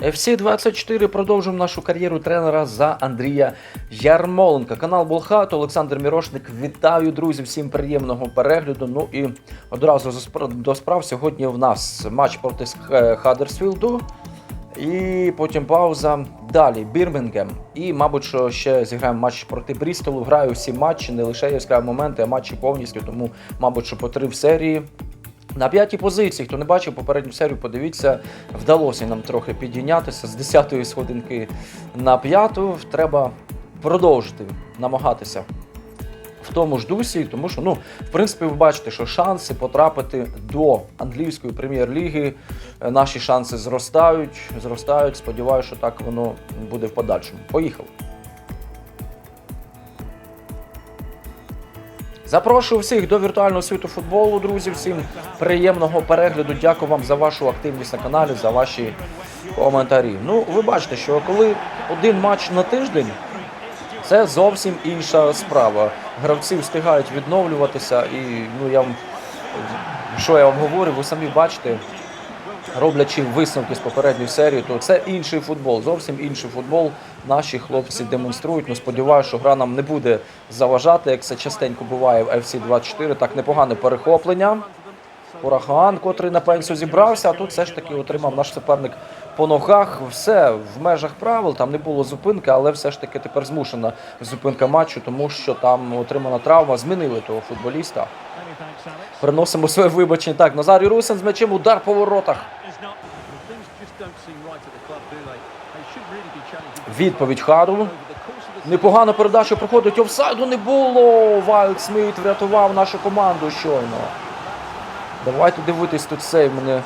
FC 24 продовжуємо нашу кар'єру тренера за Андрія Ярмоленка. Канал Болхат, Олександр Мірошник. Вітаю, друзі! Всім приємного перегляду. Ну і одразу до справ. Сьогодні в нас матч проти Х- Хаддерсфілду. І потім пауза. Далі Бірмінгем. І, мабуть, що ще зіграємо матч проти Брістолу. Граю всі матчі, не лише яскраві моменти, а матчі повністю. Тому, мабуть, що по три в серії. На п'ятій позиції, хто не бачив попередню серію, подивіться, вдалося нам трохи підійнятися з 10-ї сходинки на п'яту. Треба продовжити намагатися в тому ж дусі, тому що, ну, в принципі, ви бачите, що шанси потрапити до англійської прем'єр-ліги, е, наші шанси зростають, зростають. Сподіваюся, що так воно буде в подальшому. Поїхали. Запрошую всіх до віртуального світу футболу, друзі. Всім приємного перегляду. Дякую вам за вашу активність на каналі, за ваші коментарі. Ну, ви бачите, що коли один матч на тиждень, це зовсім інша справа. Гравці встигають відновлюватися, і ну я вам що я вам говорю, ви самі бачите, роблячи висновки з попередньої серії, то це інший футбол, зовсім інший футбол. Наші хлопці демонструють. Ну, сподіваюся, що гра нам не буде заважати, як це частенько буває в FC 24. Так непогане перехоплення. Ураган, котрий на пенсію зібрався, а тут все ж таки отримав наш суперник по ногах. Все в межах правил, там не було зупинки, але все ж таки тепер змушена зупинка матчу, тому що там отримана травма. Змінили того футболіста. Приносимо своє вибачення. Так, Назарій Русин з м'ячем, удар по воротах. Відповідь Хару. Непогана передача проходить. Офсайду не було. Вайлд Сміт врятував нашу команду щойно. Давайте дивитись тут цей. Мене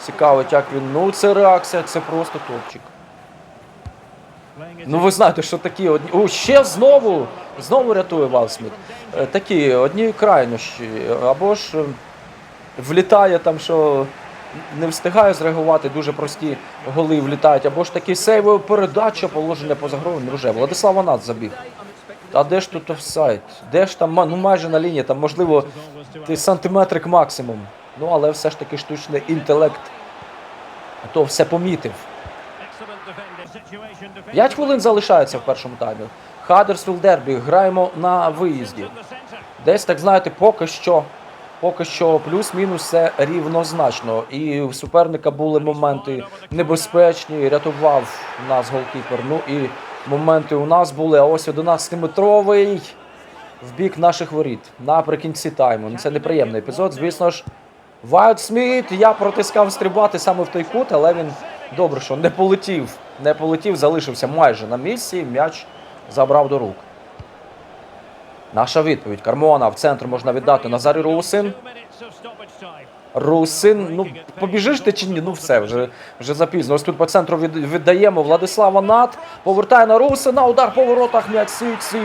цікавить, як він. Ну, це реакція, це просто топчик. Ну, ви знаєте, що такі одні. О, ще знову! Знову рятує Валсміт. Е, Такі одні крайнощі. Або ж е, влітає там, що не встигає зреагувати, дуже прості голи влітають. Або ж такі сейвова передача, положення поза грою. Вже Владислав Анат забіг. А де ж тут офсайд? Де ж там, ну майже на лінії, там можливо ти сантиметрик максимум. Ну, але все ж таки штучний інтелект то все помітив. 5 хвилин залишається в першому таймі. Хаддерсфілд Дербі. Граємо на виїзді. Десь так знаєте, поки що. Поки що плюс-мінус все рівнозначно. І у суперника були моменти небезпечні, рятував нас голкіпер. Ну і моменти у нас були. А ось 11-метровий в бік наших воріт наприкінці тайму. Ну, Це неприємний епізод. Звісно ж, Вайт Сміт. Я протискав стрибати саме в той кут, але він добре, що не полетів. Не полетів, залишився майже на місці. М'яч забрав до рук. Наша відповідь. Кармона в центр можна віддати Назарі Русин. Русин, ну побіжиш ти чи ні? Ну все, вже, вже запізно. Ось тут по центру від, віддаємо Владислава Нат. Повертає на Русина. Удар по воротах м'яч Сіці.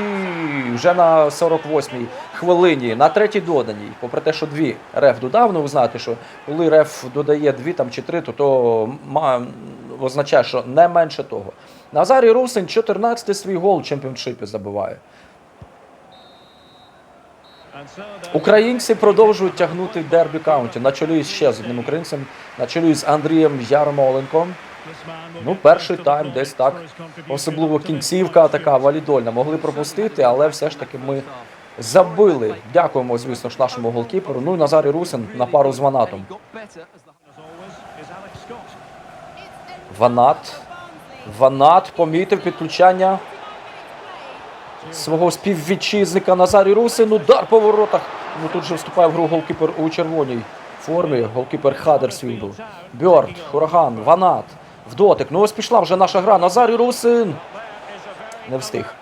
Вже на 48-й хвилині. На третій доданій. Попри те, що дві реф додав. Ну ви знаєте, що коли реф додає дві там чи три, то то ма, означає, що не менше того. Назарій Русин 14-й свій гол в чемпіоншипі забиває. Українці продовжують тягнути дербі каунті на чолі ще з одним українцем, на чолі з Андрієм Ярмоленком. Ну, перший тайм десь так, особливо кінцівка така валідольна. Могли пропустити, але все ж таки ми забили. Дякуємо, звісно ж, нашому голкіперу. Ну і Назарій Русин на пару з Ванатом. Ванат. Ванат помітив підключання свого співвітчизника Назарій Русин. Удар по воротах. Ну тут же вступає в гру голкіпер у червоній формі. Голкіпер Хадерсфілду. Бьорд, Ураган, Ванат. В дотик. Ну ось пішла вже наша гра. Назарій Русин. Не встиг.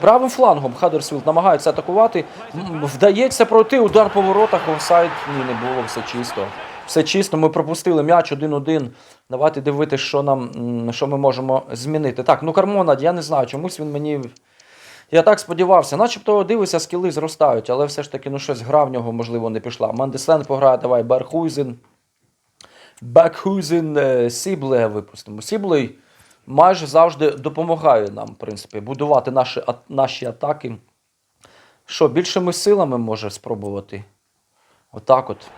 Правим флангом Хадерсфілд намагається атакувати. Вдається пройти удар по воротах. Офсайд. Ні, не було, все чисто. Все чисто. Ми пропустили м'яч 1-1. Давайте дивитися, що нам що ми можемо змінити. Так, ну Кармона, я не знаю, чомусь він мені. Я так сподівався, начебто дивися, скіли зростають, але все ж таки ну щось гра в нього, можливо, не пішла. Мандесленд пограє, давай, Берхуйзен. Бекхуйзен, е, Сібле випустимо. Сіблей майже завжди допомагає нам, в принципі, будувати наші, наші атаки. Що, більшими силами може спробувати Отак от.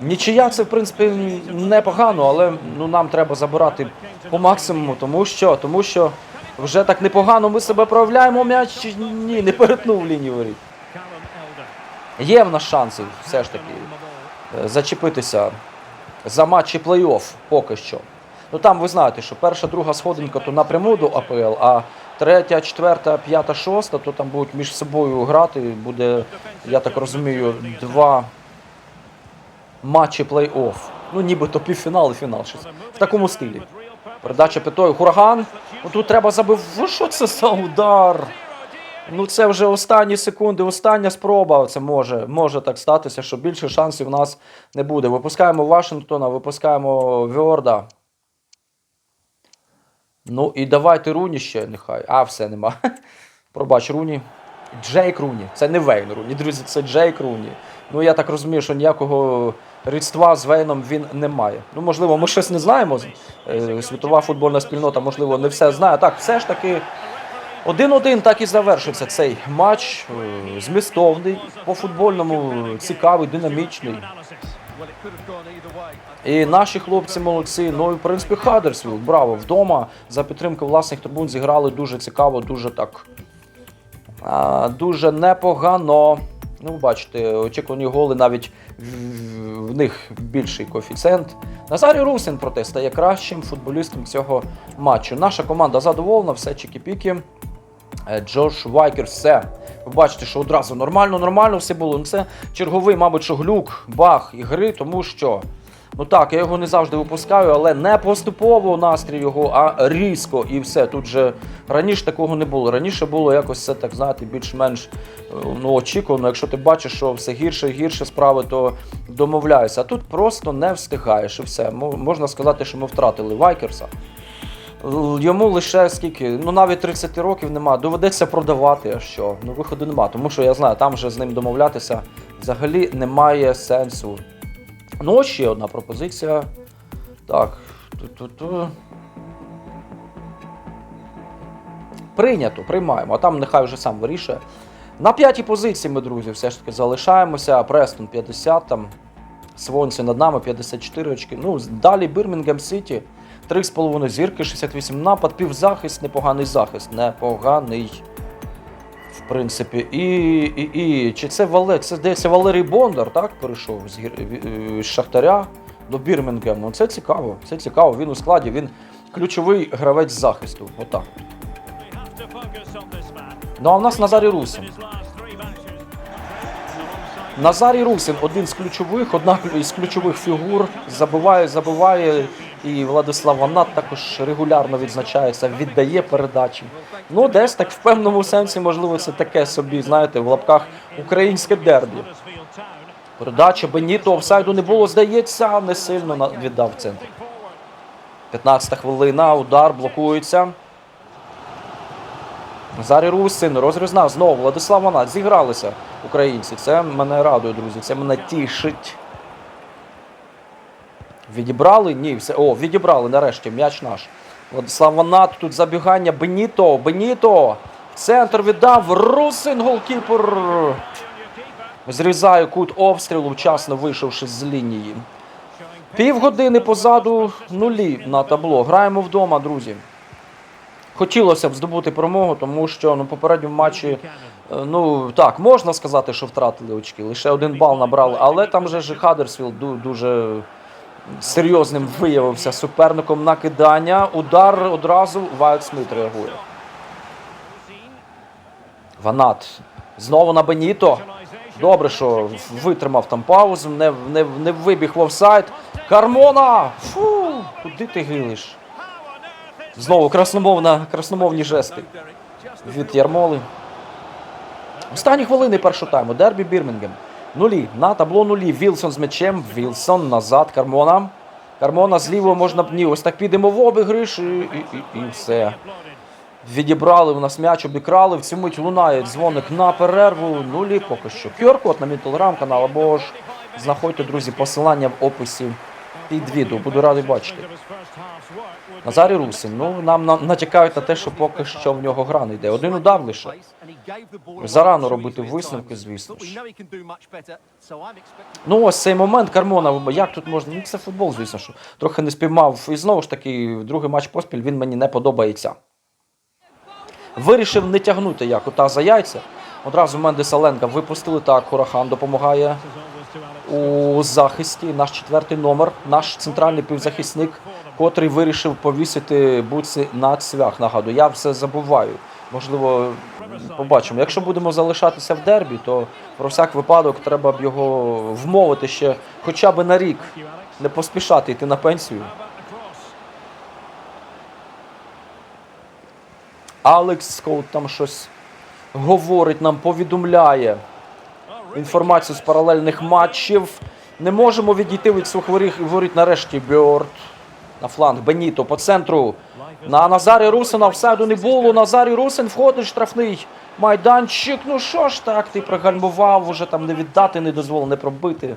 Нічия це, в принципі, непогано, але ну, нам треба забирати по максимуму, тому що, тому що вже так непогано ми себе проявляємо, м'яч чи ні, не перетнув лінію воріт. Є в нас шанси все ж таки е, зачепитися за матчі плей-офф поки що. Ну там ви знаєте, що перша, друга сходинка то напряму до АПЛ, а третя, четверта, п'ята, шоста, то там будуть між собою грати. Буде, я так розумію, два матчі плей-офф. Ну, нібито півфінал і фінал. Щось. В такому стилі. Передача п'ятою. Хураган. Ну, тут треба забив. Ви що це за удар? Ну, це вже останні секунди, остання спроба. Це може, може так статися, що більше шансів у нас не буде. Випускаємо Вашингтона, випускаємо Віорда. Ну і давайте Руні ще нехай. А, все нема. Пробач, Руні. Джейк Руні. Це не Вейн Руні, друзі, це Джейк Руні. Ну я так розумію, що ніякого рідства з Вейном він не має. Ну, можливо, ми щось не знаємо. Е, Світова футбольна спільнота, можливо, не все знає. Так, все ж таки. Один-один так і завершився цей матч. е, Змістовний, по-футбольному цікавий, динамічний. І наші хлопці молодці. Ну і в принципі Хадерсвілд, браво, вдома за підтримки власних трибун зіграли дуже цікаво, дуже так. Дуже непогано. Ну, бачите, очікувані голи навіть в, них більший коефіцієнт. Назарій Русин проте стає кращим футболістом цього матчу. Наша команда задоволена, все чікі-піки. Е, Джош Вайкер, все. Ви бачите, що одразу нормально, нормально все було. Ну, Це черговий, мабуть, що глюк, і ігри, тому що. Ну так, я його не завжди випускаю, але не поступово настрій його, а різко і все. Тут же раніше такого не було. Раніше було якось все так, знаєте, більш-менш е, ну, очікувано. Якщо ти бачиш, що все гірше і гірше справи, то домовляєшся. А тут просто не встигаєш і все. Можна сказати, що ми втратили Вайкерса. Йому лише скільки, ну навіть 30 років нема. Доведеться продавати, а що? Ну виходу нема. Тому що я знаю, там вже з ним домовлятися взагалі немає сенсу. Ну, ось ще одна пропозиція. Так. Ту-ту-ту. Прийнято, приймаємо, а там нехай вже сам вирішує. На п'ятій позиції ми, друзі, все ж таки залишаємося. Престон 50 там. Свонці над нами 54 очки. Ну, далі Бірмінгем Сіті. 3,5 зірки, 68 напад, півзахист, непоганий захист. Непоганий. Принципі, і, і, і чи це Вале, це здається Валерій Бондар, так, перейшов з, е, з Шахтаря до Бірмінгему. Це цікаво. Це цікаво. Він у складі, він ключовий гравець захисту. Отак. Ну а в нас Назарій Русин. Назарій Русин один з ключових, одна із ключових фігур. Забиває, забиває. І Владислав Ванат також регулярно відзначається, віддає передачі. Ну, десь так в певному сенсі, можливо, це таке собі, знаєте, в лапках українське дербі. Передача Беніто офсайду не було, здається, не сильно віддав центр. 15 хвилина, удар блокується. Назарій Русин розрізна знову Владислав Ванат. Зігралися українці. Це мене радує, друзі. Це мене тішить. Відібрали? Ні, все. О, відібрали нарешті. М'яч наш. Владислав Ванат, тут забігання. Беніто, Беніто. Центр віддав. Русин голкіпер. Зрізає кут обстрілу, вчасно вийшовши з лінії. Півгодини позаду нулі на табло. Граємо вдома, друзі. Хотілося б здобути перемогу, тому що ну, попередньому матчі, е, ну так, можна сказати, що втратили очки. Лише один бал набрали, але там же Хадерсфілд дуже серйозним виявився суперником на кидання. Удар одразу Вайт реагує. Ванат. Знову на Беніто. Добре, що витримав там паузу, не, не, не вибіг в офсайд. Кармона! Фу, куди ти гилиш? Знову красномовна, красномовні жести від Ярмоли. Останні хвилини першого тайму. Дербі Бірмінгем. Нулі. На табло нулі. Вілсон з м'ячем. Вілсон назад. Кармона. Кармона зліво можна ні. Ось так підемо в обігриш і, і, і, і все. Відібрали в нас м'яч, обікрали. В цю мить лунає дзвоник на перерву. Нулі поки що. QR-код на мій телеграм-канал або ж знаходьте, друзі, посилання в описі підвіду. Буду радий бачити. Назарій Русин. Ну нам натякають на те, що поки що в нього гра не йде. Один удар лише. Зарано робити висновки, звісно ж. Ну ось цей момент Кармона. Як тут можна? Ну це футбол, звісно, що трохи не спіймав. І знову ж таки, другий матч поспіль він мені не подобається. Вирішив не тягнути як ота за яйця. Одразу Менде Саленка випустили так. Хурахан допомагає у захисті. Наш четвертий номер, наш центральний півзахисник, котрий вирішив повісити буці на цвях. Нагадую, я все забуваю. Можливо, побачимо. Якщо будемо залишатися в дербі, то про всяк випадок треба б його вмовити ще хоча б на рік, не поспішати йти на пенсію. Алекс Скоут там щось говорить, нам повідомляє інформацію з паралельних матчів. Не можемо відійти від своїх воріт нарешті Бьорд. На фланг Беніто по центру. На Назарі Русина всаду не було. Назарій Русин входить штрафний майданчик. Ну що ж так, ти пригальмував, вже там не віддати, не дозволив, не пробити.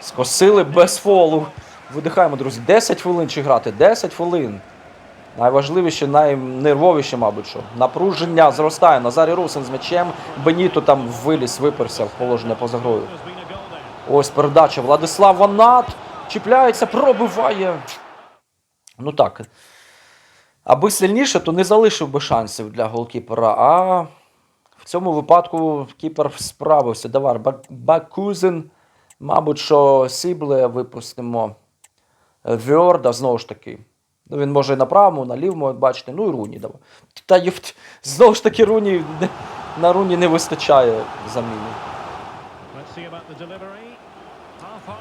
Скосили без фолу. Видихаємо, друзі. 10 хвилин чи грати? 10 хвилин. Найважливіше, найнервовіше, мабуть, що. Напруження зростає. Назарій Русин з м'ячем. Беніто там виліз, виперся в положення поза грою. Ось передача. Владислав Ванат. Чіпляється, пробиває. Ну так. Аби сильніше, то не залишив би шансів для голкіпера. А в цьому випадку кіпер справився. Давай, Бак- Бакузин. Мабуть, що Сібле випустимо. Вьорда, знову ж таки. Ну, він може і на правому, на лівому, як бачите. Ну і Руні давай. Та знову ж таки, Руні, на Руні не вистачає заміни.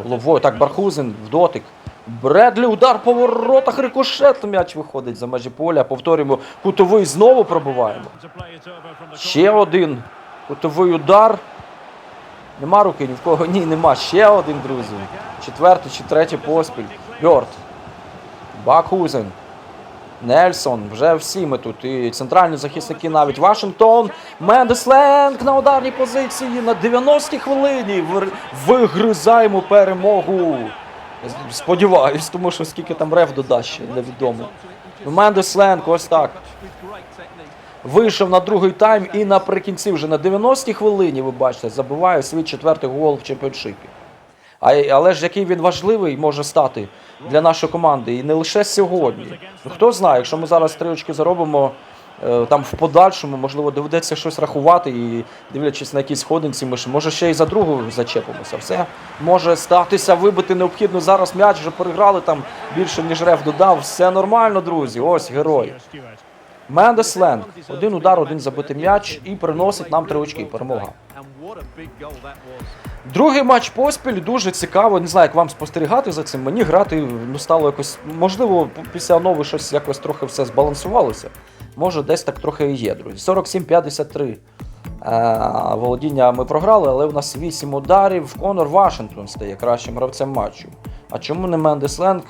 Головою. Так, Бархузин в дотик. Бредлі, удар по воротах, рикошет. М'яч виходить за межі поля. Повторюємо, кутовий знову пробиваємо. Ще один кутовий удар. Нема руки ні в кого. Ні, нема. Ще один, друзі. Четвертий чи третій поспіль. Бьорд. Бакхузен. Нельсон. Вже всі ми тут. І центральні захисники навіть Вашингтон. Мендесленг на ударній позиції на 90-й хвилині. Вигризаємо перемогу. Сподіваюсь, тому що скільки там рев додасть ще, невідомо. Мендесленг, ось так. Вийшов на другий тайм і наприкінці вже на 90-й хвилині, ви бачите, забиває свій четвертий гол в чемпіоншипі. А, але ж який він важливий може стати для нашої команди, і не лише сьогодні. Ну хто знає, якщо ми зараз три очки заробимо е, там в подальшому, можливо, доведеться щось рахувати і дивлячись на якісь сходинці, ми ж може ще й за другу зачепимося. Все може статися, вибити необхідно зараз м'яч, вже переграли там більше, ніж реф додав. Все нормально, друзі. Ось герой. Мендес Ленг. Один удар, один забитий м'яч і приносить нам три очки. Перемога. Другий матч поспіль дуже цікаво. Не знаю, як вам спостерігати за цим. Мені грати ну, стало якось. Можливо, після нови щось якось трохи все збалансувалося. Може, десь так трохи і є, друзі. 47-53. Е, володіння ми програли, але у нас 8 ударів. Конор Вашингтон стає кращим гравцем матчу. А чому не Мендес Ленг?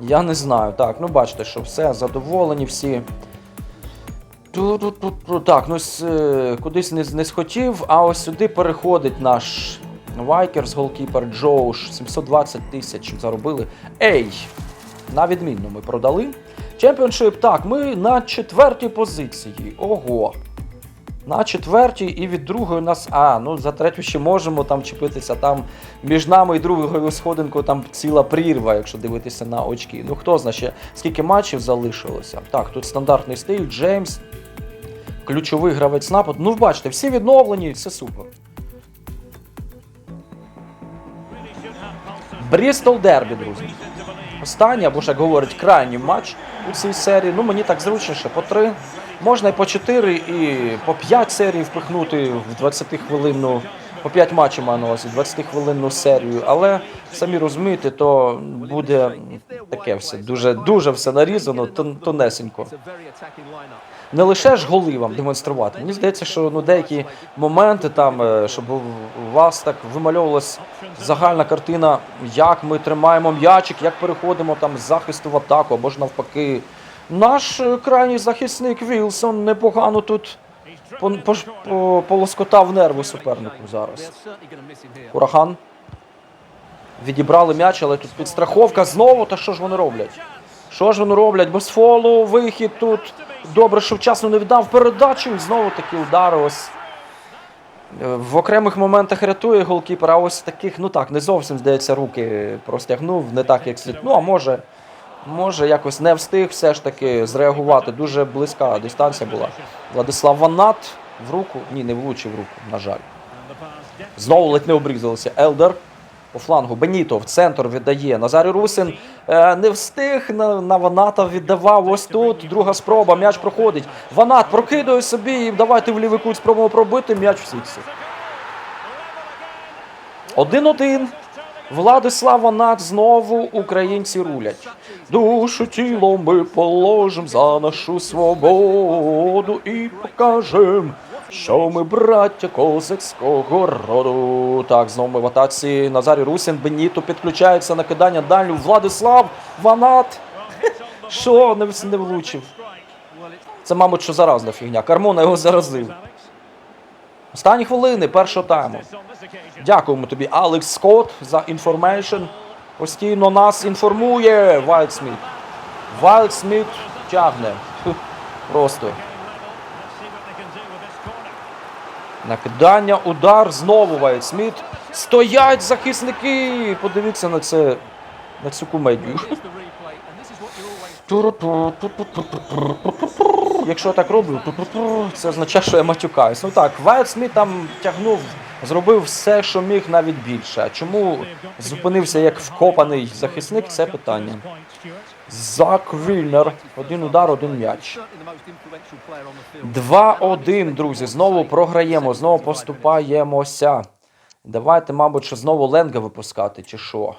Я не знаю. Так, ну бачите, що все задоволені всі. Так, ну е, кудись не, не схотів, а ось сюди переходить наш Вайкерс, голкіпер Джоуш. 720 тисяч заробили. Ей! На відмінно ми продали. Чемпіоншип, так, ми на четвертій позиції. Ого. На четвертій і від другої у нас. А, ну за третю ще можемо там чіпитися. Там між нами і другою сходинкою там ціла прірва, якщо дивитися на очки. Ну хто знає ще скільки матчів залишилося. Так, тут стандартний стиль, Джеймс, ключовий гравець нападу. Ну, бачите, всі відновлені, все супер. Брістол Дербі, друзі. Останній, або ж як говорять, крайній матч у цій серії. Ну, мені так зручніше, по три. Можна і по 4, і по 5 серій впихнути в 20-хвилинну, по 5 матчів маю на увазі, 20-хвилинну серію. Але самі розумієте, то буде таке все, дуже, дуже все нарізано, тон- тонесенько. Не лише ж голи вам демонструвати. Мені здається, що ну, деякі моменти там, е, щоб у вас так вимальовувалась загальна картина, як ми тримаємо м'ячик, як переходимо там з захисту в атаку, або ж навпаки. Наш е, крайній захисник Вілсон непогано тут по, по, по, полоскотав нерви супернику зараз. Урахан. Відібрали м'яч, але тут підстраховка знову. Та що ж вони роблять? Що ж вони роблять? Без фолу, вихід тут. Добре, що вчасно не віддав передачу. І знову такі удари. Ось Е, в окремих моментах рятує голкіпер, а ось таких, ну так, не зовсім здається, руки простягнув, не так, як слід. Ну, а може, може, якось не встиг все ж таки зреагувати. Дуже близька дистанція була. Владислав Ванат в руку. Ні, не влучив руку, на жаль. Знову ледь не обрізалися. Елдер по флангу. Беніто в центр віддає. Назарій Русин е, не встиг на, на Ваната віддавав. Ось тут. Друга спроба. М'яч проходить. Ванат прокидує собі і давайте в лівий кут пробити. М'яч в сітці. 1-1. Владислав Ванат знову українці рулять. Душу тілом ми положим за нашу свободу і покажем, що ми браття козацького роду. Так, знову ми в атаці. Назарій Русін, Беніто підключається на кидання дальню. Владислав Ванат. Що не, влучив? Це, мабуть, що заразна фігня. Кармона його заразив. Останні хвилини першого тайму. Дякуємо тобі, Алекс Скотт, за інформейшн. Постійно нас інформує. Вайлд Сміт тягне. Просто. Накидання, удар, знову Вайлд Сміт. Стоять захисники! Подивіться на це. На цю кумедію. Якщо я так роблю, це означає, що я матюкаюсь. Ну так, Вайлд Сміт там тягнув, зробив все, що міг, навіть більше. А чому зупинився як вкопаний захисник, це питання. Зак Вільнер. Один удар, один м'яч. 2-1, друзі. Знову програємо, знову поступаємося. Давайте, мабуть, що знову Ленга випускати, чи що.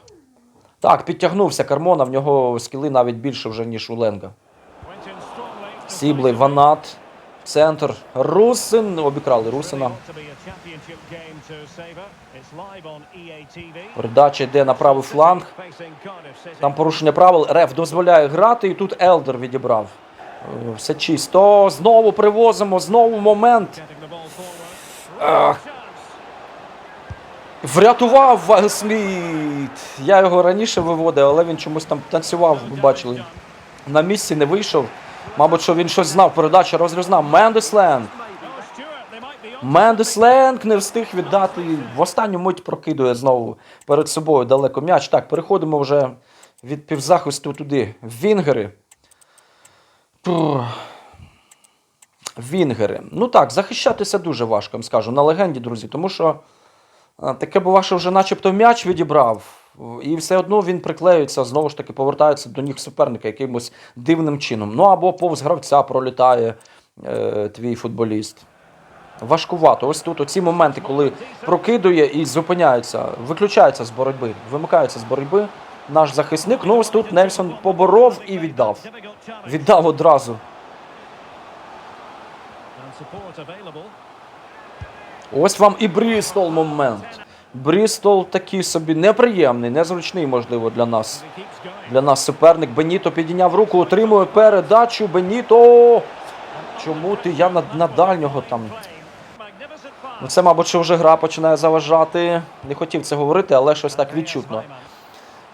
Так, підтягнувся Кармона, в нього скіли навіть більше вже, ніж у Ленга. Сіблий Ванат, центр, Русин. Обікрали Русина. Передача йде на правий фланг. Там порушення правил. Реф дозволяє грати, і тут Елдер відібрав. Е, Все чисто. Знову привозимо, знову момент. Ах. Врятував Вайлсміт. Я його раніше виводив, але він чомусь там танцював, ви бачили. На місці не вийшов. Мабуть, що він щось знав. Передача розрізна. Мендесленд. Мендесленг не встиг віддати. В останню мить прокидує знову перед собою далеко м'яч. Так, переходимо вже від півзахисту туди. Вінгери. Вінгери. Ну так, захищатися дуже важко, скажу, на легенді, друзі, тому що таке бува, що вже начебто м'яч відібрав, і все одно він приклеюється, знову ж таки, повертається до ніг суперника якимось дивним чином. Ну або повз гравця пролітає е, твій футболіст. Важкувато. Ось тут оці моменти, коли прокидує і зупиняється, виключається з боротьби, вимикається з боротьби. Наш захисник. Ну ось тут Нельсон поборов і віддав. Віддав одразу. Ось вам і Брістол момент. Брістол такий собі неприємний, незручний, можливо, для нас. Для нас суперник. Беніто підійняв руку, отримує передачу. Беніто. Чому ти? Я на, на дальнього там. Ну, це, мабуть, що вже гра починає заважати. Не хотів це говорити, але щось так відчутно.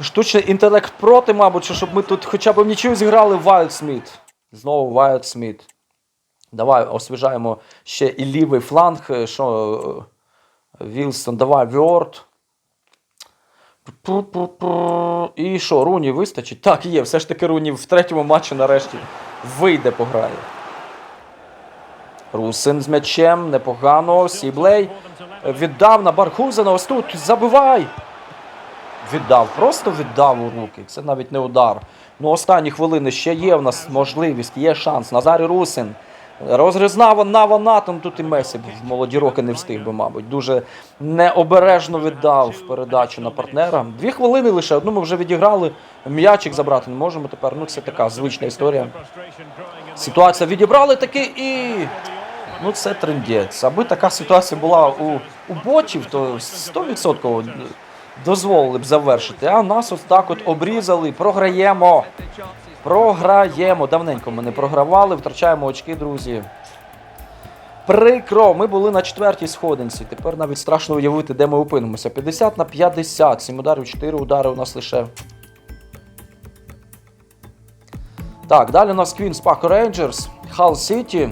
Штучний інтелект проти, мабуть, щоб ми тут хоча б нічого зіграли Вайлд Сміт. Знову Вайлд Сміт. Давай освіжаємо ще і лівий фланг. е, Що Вілсон, давай Вьорд. І що, Руні вистачить? Так, є, все ж таки Руні в третьому матчі нарешті вийде пограє. Русин з м'ячем, непогано. Сіблей віддав на Бархузена. Ось тут забивай. Віддав, просто віддав у руки. Це навіть не удар. Ну, останні хвилини ще є в нас можливість, є шанс. Назарій Русин. Розрізна вона вона, там тут і Месі в молоді роки не встиг би, мабуть. Дуже необережно віддав передачу на партнера. Дві хвилини лише, одну ми вже відіграли. М'ячик забрати не можемо тепер. Ну, це така звична історія. Ситуація відібрали таки і. Ну, це трендець. Аби така ситуація була у, у ботів, то 100% дозволили б завершити. А нас ось так от обрізали, програємо. Програємо. Давненько ми не програвали, втрачаємо очки, друзі. Прикро, ми були на четвертій сходинці. Тепер навіть страшно уявити, де ми опинимося. 50 на 50. 7 ударів, 4 удари у нас лише. Так, далі у нас Квінс Пак Рейнджерс, Хал Сіті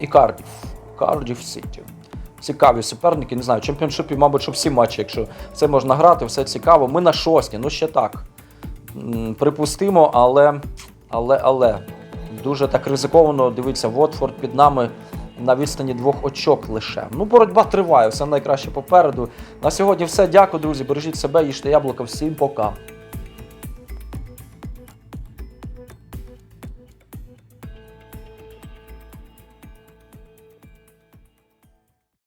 і Кардіф. Кардіф Сіті. Цікаві суперники, не знаю, в чемпіоншипі, мабуть, що всі матчі, якщо це можна грати, все цікаво. Ми на шостій, ну ще так. Припустимо, але, але, але. Дуже так ризиковано. Дивіться, Вотфорд під нами на відстані двох очок лише. Ну, боротьба триває, все найкраще попереду. На сьогодні все. Дякую, друзі. Бережіть себе, їжте яблука. Всім пока.